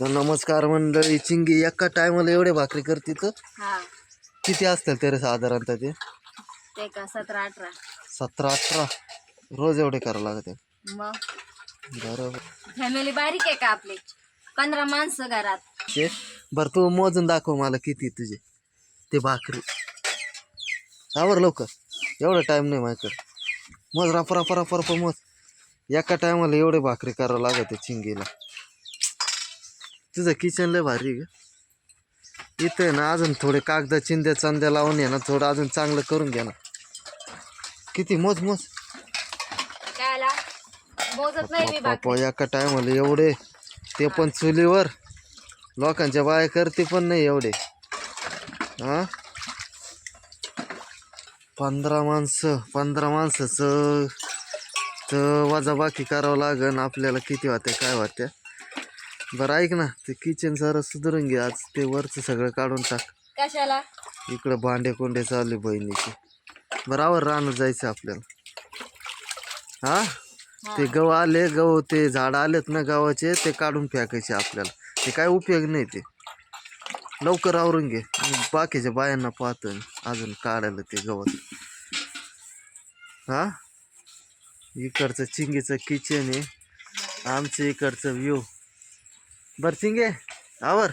तर नमस्कार मंडळी चिंगी एका टायमाला एवढे भाकरी करते तर? हा. किती असतील तरी साधारणतः ते? ते का सतरा अठरा? सतरा अठरा. रोज एवढे करावं लागते. मग? बरोबर. फॅमिली बारीक आहे का आपली? पंधरा माणसं घरात. ते? बरं तू मोजून दाखव मला किती तुझे. ते भाकरी. आवर लवकर. एवढा टाइम नाही माझ्याकडे. मोज राप राप राप राप मोज. एका टायमाला एवढे भाकरी करावं लागते चिंगीला. तुझं किचन लय भारी आहे ग. इथं आहे ना अजून थोडे कागदा चिंध्या चांद्या लावून आहे ना थोडं अजून चांगलं करून घ्या ना. किती मोज मोज. एका टायमाला एवढे. ते पण चुलीवर. लोकांच्या बाया करते पण नाही एवढे. हा? पंधरा माणसं पंधरा माणसाचं तर वजाबाकी करावं लागन आपल्याला. किती वाटते काय वाटते बरं ऐक ना ते किचन जरा सुधारून घे. आज ते वरचं सगळं काढून टाक. कशाला? इकडं भांडे कोंडे चालले बहिणीचे. बरं आवर राहणं जायचं आपल्याला. हा? ते गहू आले गहू ते झाड आलेत ना गव्हाचे ते काढून फेकायचे आपल्याला. ते काय उपयोग नाही ते. लवकर आवरून घे. मी बाकीच्या बायांना पाहतो मी. अजून काढायला ते गवत. हा? इकडचं चिंगीचं किचन आहे. आमचं इकडचं व्ह्यू बरसिंगे आवर.